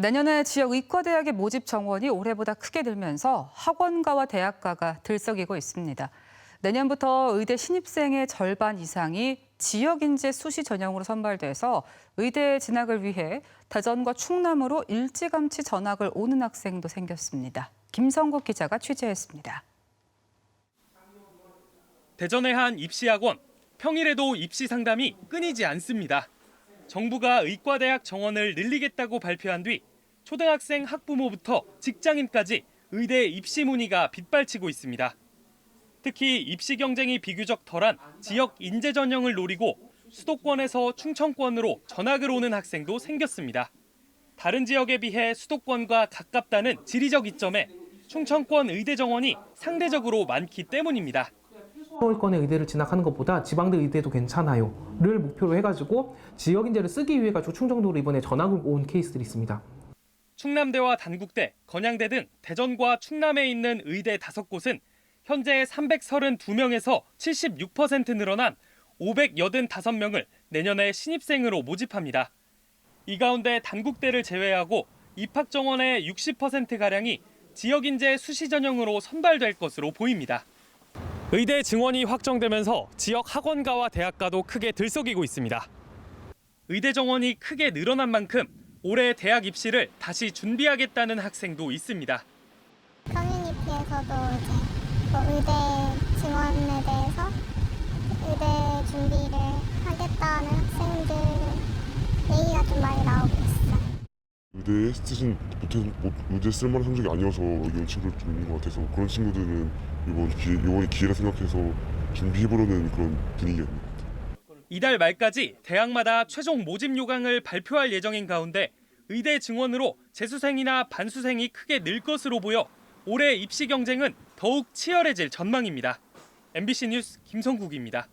내년에 지역 의과대학의 모집 정원이 올해보다 크게 늘면서 학원가와 대학가가 들썩이고 있습니다. 내년부터 의대 신입생의 절반 이상이 지역 인재 수시 전형으로 선발돼서 의대 진학을 위해 대전과 충남으로 일찌감치 전학을 오는 학생도 생겼습니다. 김성국 기자가 취재했습니다. 대전의 한 입시학원 평일에도 입시 상담이 끊이지 않습니다. 정부가 의과대학 정원을 늘리겠다고 발표한 뒤 초등학생 학부모부터 직장인까지 의대 입시 문의가 빗발치고 있습니다. 특히 입시 경쟁이 비교적 덜한 지역 인재 전형을 노리고 수도권에서 충청권으로 전학을 오는 학생도 생겼습니다. 다른 지역에 비해 수도권과 가깝다는 지리적 이점에 충청권 의대 정원이 상대적으로 많기 때문입니다. 서울권의 의대를 진학하는 것보다 지방대 의대도 괜찮아요 를 목표로 해가지고 지역 인재를 쓰기 위해 가지고 충청도로 이번에 전학을 온 케이스들이 있습니다. 충남대와 단국대, 건양대 등 대전과 충남에 있는 의대 5곳은 현재 332명에서 76% 늘어난 585명을 내년에 신입생으로 모집합니다. 이 가운데 단국대를 제외하고 입학 정원의 60%가량이 지역 인재 수시 전형으로 선발될 것으로 보입니다. 의대 증원이 확정되면서 지역 학원가와 대학가도 크게 들썩이고 있습니다. 의대 정원이 크게 늘어난 만큼 올해 대학 입시를 다시 준비하겠다는 학생도 있습니다. 커뮤니티에서도 이제 뭐 의대 증원에 대해서 의대에 쓰신 못해서 못, 의대 쓸만한 성적이 아니어서 온 친구들 좀 있는 것 같아서 그런 친구들은 이번 기회 이번이 기회라 생각해서 준비해보려는 그런 분위기였네요. 이달 말까지 대학마다 최종 모집 요강을 발표할 예정인 가운데 의대 증원으로 재수생이나 반수생이 크게 늘 것으로 보여 올해 입시 경쟁은 더욱 치열해질 전망입니다. MBC 뉴스 김성국입니다.